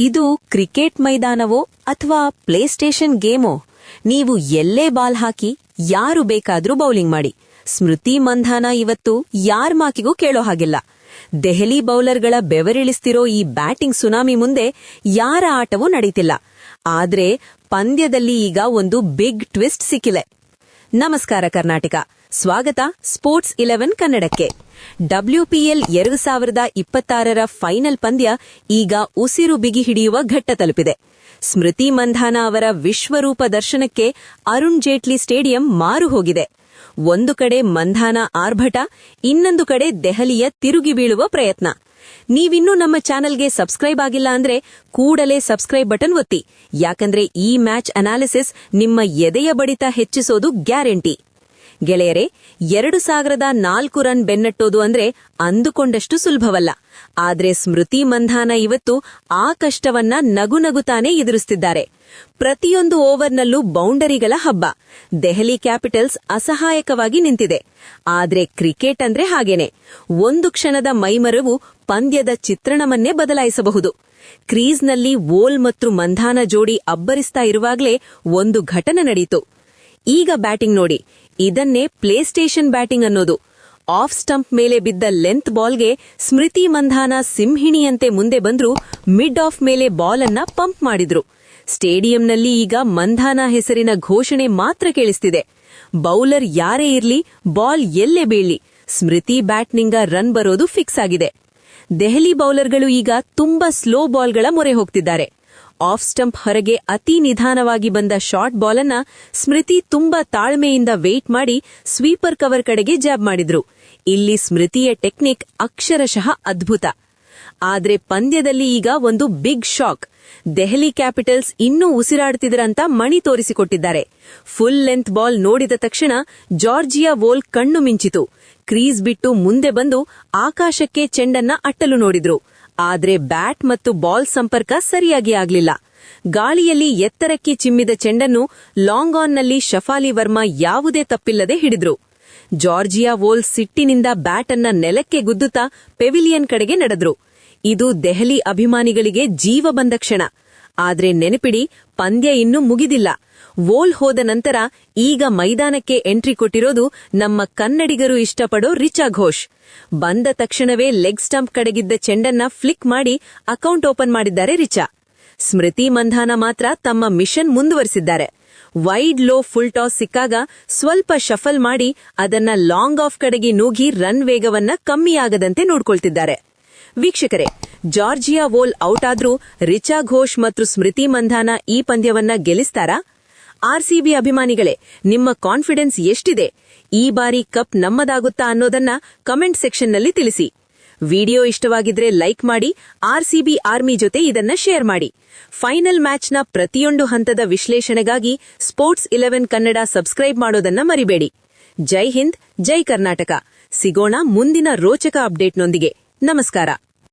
ಇದು ಕ್ರಿಕೆಟ್ ಮೈದಾನವೋ ಅಥವಾ ಪ್ಲೇಸ್ಟೇಷನ್ ಗೇಮೋ? ನೀವು ಎಲ್ಲೇ ಬಾಲ್ ಹಾಕಿ ಯಾರು ಬೇಕಾದ್ರೂ ಬೌಲಿಂಗ್ ಮಾಡಿ. ಸ್ಮೃತಿ ಮಂಧಾನ ಇವತ್ತು ಯಾರ್ ಮಾಕಿಗೂ ಕೇಳೋ ಹಾಗಿಲ್ಲ. ದೆಹಲಿ ಬೌಲರ್ಗಳ ಬೆವರಿಳಿಸ್ತಿರೋ ಈ ಬ್ಯಾಟಿಂಗ್ ಸುನಾಮಿ ಮುಂದೆ ಯಾರ ಆಟವೂ ನಡೀತಿಲ್ಲ. ಆದ್ರೆ ಪಂದ್ಯದಲ್ಲಿ ಈಗ ಒಂದು ಬಿಗ್ ಟ್ವಿಸ್ಟ್ ಸಿಕ್ಕಿದೆ. ನಮಸ್ಕಾರ ಕರ್ನಾಟಕ. ಸ್ವಾಗತ ಸ್ಪೋರ್ಟ್ಸ್ ಇಲೆವೆನ್ ಕನ್ನಡಕ್ಕೆ. ಡಬ್ಲ್ಯೂಪಿಎಲ್ ಎರಡು ಸಾವಿರದ ಇಪ್ಪತ್ತಾರರ ಫೈನಲ್ ಪಂದ್ಯ ಈಗ ಉಸಿರು ಬಿಗಿ ಹಿಡಿಯುವ ಘಟ್ಟ ತಲುಪಿದೆ. ಸ್ಮೃತಿ ಮಂಧಾನ ಅವರ ವಿಶ್ವರೂಪ ದರ್ಶನಕ್ಕೆ ಅರುಣ್ ಜೇಟ್ಲಿ ಸ್ಟೇಡಿಯಂ ಮಾರು ಹೋಗಿದೆ. ಒಂದು ಕಡೆ ಮಂಧಾನ ಆರ್ಭಟ, ಇನ್ನೊಂದು ಕಡೆ ದೆಹಲಿಯ ತಿರುಗಿ ಬೀಳುವ ಪ್ರಯತ್ನ. ನೀವಿನ್ನೂ ನಮ್ಮ ಚಾನೆಲ್ಗೆ ಸಬ್ಸ್ಕ್ರೈಬ್ ಆಗಿಲ್ಲ ಅಂದ್ರೆ ಕೂಡಲೇ ಸಬ್ಸ್ಕ್ರೈಬ್ ಬಟನ್ ಒತ್ತಿ. ಯಾಕಂದ್ರೆ ಈ ಮ್ಯಾಚ್ ಅನಾಲಿಸಿಸ್ ನಿಮ್ಮ ಎದೆಯ ಬಡಿತ ಹೆಚ್ಚಿಸೋದು ಗ್ಯಾರಂಟಿ. ಗೆಳೆಯರೆ, ಎರಡು ಸಾವಿರದ ನಾಲ್ಕು ರನ್ ಬೆನ್ನಟ್ಟೋದು ಅಂದ್ರೆ ಅಂದುಕೊಂಡಷ್ಟು ಸುಲಭವಲ್ಲ. ಆದ್ರೆ ಸ್ಮೃತಿ ಮಂಧಾನ ಇವತ್ತು ಆ ಕಷ್ಟವನ್ನ ನಗುನಗುತ್ತಾನೆ ಎದುರಿಸುತ್ತಿದ್ದಾರೆ ಪ್ರತಿಯೊಂದು ಓವರ್ನಲ್ಲೂ ಬೌಂಡರಿಗಳ ಹಬ್ಬ. ದೆಹಲಿ ಕ್ಯಾಪಿಟಲ್ಸ್ ಅಸಹಾಯಕವಾಗಿ ನಿಂತಿದೆ. ಆದ್ರೆ ಕ್ರಿಕೆಟ್ ಅಂದ್ರೆ ಹಾಗೇನೆ. ಒಂದು ಕ್ಷಣದ ಮೈಮರವು ಪಂದ್ಯದ ಚಿತ್ರಣವನ್ನೇ ಬದಲಾಯಿಸಬಹುದು. ಕ್ರೀಸ್ನಲ್ಲಿ ವೋಲ್ ಮತ್ತು ಮಂಧಾನ ಜೋಡಿ ಅಬ್ಬರಿಸ್ತಾ ಇರುವಾಗಲೇ ಒಂದು ಘಟನೆ ನಡೆಯಿತು ಈಗ ಬ್ಯಾಟಿಂಗ್ ನೋಡಿ. ಇದನ್ನೇ ಪ್ಲೇಸ್ಟೇಷನ್ ಬ್ಯಾಟಿಂಗ್ ಅನ್ನೋದು. ಆಫ್ ಸ್ಟಂಪ್ ಮೇಲೆ ಬಿದ್ದ ಲೆಂತ್ ಬಾಲ್ಗೆ ಸ್ಮೃತಿ ಮಂಧಾನ ಸಿಂಹಿಣಿಯಂತೆ ಮುಂದೆ ಬಂದ್ರು ಮಿಡ್ ಆಫ್ ಮೇಲೆ ಬಾಲ್ ಅನ್ನ ಪಂಪ್ ಮಾಡಿದ್ರು. ಸ್ಟೇಡಿಯಂನಲ್ಲಿ ಈಗ ಮಂಧಾನ ಹೆಸರಿನ ಘೋಷಣೆ ಮಾತ್ರ ಕೇಳಿಸ್ತಿದೆ. ಬೌಲರ್ ಯಾರೇ ಇರ್ಲಿ, ಬಾಲ್ ಎಲ್ಲೇ ಬೀಳಿ ಸ್ಮೃತಿ ಬ್ಯಾಟ್ನಿಂಗ ರನ್ ಬರೋದು ಫಿಕ್ಸ್ ಆಗಿದೆ. ದೆಹಲಿ ಬೌಲರ್ಗಳು ಈಗ ತುಂಬಾ ಸ್ಲೋ ಬಾಲ್ಗಳ ಮೊರೆ ಹೋಗ್ತಿದ್ದಾರೆ. ಆಫ್ ಸ್ಟಂಪ್ ಹೊರಗೆ ಅತಿ ನಿಧಾನವಾಗಿ ಬಂದ ಶಾರ್ಟ್ ಬಾಲ್ ಅನ್ನ ಸ್ಮೃತಿ ತುಂಬಾ ತಾಳ್ಮೆಯಿಂದ ವೇಟ್ ಮಾಡಿ ಸ್ವೀಪರ್ ಕವರ್ ಕಡೆಗೆ ಜಾಬ್ ಮಾಡಿದ್ರು. ಇಲ್ಲಿ ಸ್ಮೃತಿಯ ಟೆಕ್ನಿಕ್ ಅಕ್ಷರಶಃ ಅದ್ಭುತ. ಆದ್ರೆ ಪಂದ್ಯದಲ್ಲಿ ಈಗ ಒಂದು ಬಿಗ್ ಶಾಕ್. ದೆಹಲಿ ಕ್ಯಾಪಿಟಲ್ಸ್ ಇನ್ನೂ ಉಸಿರಾಡ್ತಿದ್ರಂತ ಮಣಿ ತೋರಿಸಿಕೊಟ್ಟಿದ್ದಾರೆ. ಫುಲ್ ಲೆಂತ್ ಬಾಲ್ ನೋಡಿದ ತಕ್ಷಣ ಜಾರ್ಜಿಯಾ ವೋಲ್ ಕಣ್ಣು ಮಿಂಚಿತು. ಕ್ರೀಸ್ ಬಿಟ್ಟು ಮುಂದೆ ಬಂದು ಆಕಾಶಕ್ಕೆ ಚೆಂಡನ್ನ ಅಟ್ಟಲು ನೋಡಿದ್ರು. ಆದ್ರೆ ಬ್ಯಾಟ್ ಮತ್ತು ಬಾಲ್ ಸಂಪರ್ಕ ಸರಿಯಾಗಿ ಆಗಲಿಲ್ಲ. ಗಾಳಿಯಲ್ಲಿ ಎತ್ತರಕ್ಕೆ ಚಿಮ್ಮಿದ ಚೆಂಡನ್ನು ಲಾಂಗ್ ಆನ್ನಲ್ಲಿ ಶಫಾಲಿ ವರ್ಮಾ ಯಾವುದೇ ತಪ್ಪಿಲ್ಲದೆ ಹಿಡಿದ್ರು. ಜಾರ್ಜಿಯಾ ವೋಲ್ ಸಿಟ್ಟಿನಿಂದ ಬ್ಯಾಟ್ ಅನ್ನ ನೆಲಕ್ಕೆ ಗುದ್ದುತ್ತಾ ಪೆವಿಲಿಯನ್ ಕಡೆಗೆ ನಡೆದ್ರು. ಇದು ದೆಹಲಿ ಅಭಿಮಾನಿಗಳಿಗೆ ಜೀವ ಬಂದ ಕ್ಷಣ. ಆದ್ರೆ ನೆನಪಿಡಿ, ಪಂದ್ಯ ಇನ್ನೂ ಮುಗಿದಿಲ್ಲ. ವೋಲ್ ಹೋದ ನಂತರ ಈಗ ಮೈದಾನಕ್ಕೆ ಎಂಟ್ರಿ ಕೊಟ್ಟಿರೋದು ನಮ್ಮ ಕನ್ನಡಿಗರು ಇಷ್ಟಪಡೋ ರಿಚಾ ಘೋಷ್. ಬಂದ ತಕ್ಷಣವೇ ಲೆಗ್ ಸ್ಟಂಪ್ ಕಡೆಗಿದ್ದ ಚೆಂಡನ್ನ ಫ್ಲಿಕ್ ಮಾಡಿ ಅಕೌಂಟ್ ಓಪನ್ ಮಾಡಿದ್ದಾರೆ ರಿಚಾ. ಸ್ಮೃತಿ ಮಂಧಾನ ಮಾತ್ರ ತಮ್ಮ ಮಿಷನ್ ಮುಂದುವರಿಸಿದ್ದಾರೆ. ವೈಡ್ ಲೋ ಫುಲ್ ಟಾಸ್ ಸಿಕ್ಕಾಗ ಸ್ವಲ್ಪ ಶಫಲ್ ಮಾಡಿ ಅದನ್ನ ಲಾಂಗ್ ಆಫ್ ಕಡೆಗೆ ನೂಗಿ ರನ್ ವೇಗವನ್ನ ಕಮ್ಮಿಯಾಗದಂತೆ ನೋಡ್ಕೊಳ್ತಿದ್ದಾರೆ. ವೀಕ್ಷಕರೇ, ಜಾರ್ಜಿಯಾ ವೋಲ್ ಔಟ್ ಆದ್ರೂ ರಿಚಾ ಘೋಷ್ ಮತ್ತು ಸ್ಮೃತಿ ಮಂಧಾನ ಈ ಪಂದ್ಯವನ್ನ ಗೆಲ್ಲಿಸ್ತಾರಾ? ಆರ್ಸಿಬಿ ಅಭಿಮಾನಿಗಳೇ, ನಿಮ್ಮ ಕಾನ್ಫಿಡೆನ್ಸ್ ಎಷ್ಟಿದೆ? ಈ ಬಾರಿ ಕಪ್ ನಮ್ಮದಾಗುತ್ತಾ ಅನ್ನೋದನ್ನ ಕಮೆಂಟ್ ಸೆಕ್ಷನ್ನಲ್ಲಿ ತಿಳಿಸಿ. ವಿಡಿಯೋ ಇಷ್ಟವಾಗಿದ್ರೆ ಲೈಕ್ ಮಾಡಿ, ಆರ್ಸಿಬಿ ಆರ್ಮಿ ಜೊತೆ ಇದನ್ನ ಶೇರ್ ಮಾಡಿ. ಫೈನಲ್ ಮ್ಯಾಚ್ನ ಪ್ರತಿಯೊಂದು ಹಂತದ ವಿಶ್ಲೇಷಣೆಗಾಗಿ ಸ್ಪೋರ್ಟ್ಸ್ ಇಲೆವೆನ್ ಕನ್ನಡ ಸಬ್ಸ್ಕ್ರೈಬ್ ಮಾಡೋದನ್ನ ಮರಿಬೇಡಿ. ಜೈ ಹಿಂದ್, ಜೈ ಕರ್ನಾಟಕ. ಸಿಗೋಣ ಮುಂದಿನ ರೋಚಕ ಅಪ್ಡೇಟ್ನೊಂದಿಗೆ. ನಮಸ್ಕಾರ.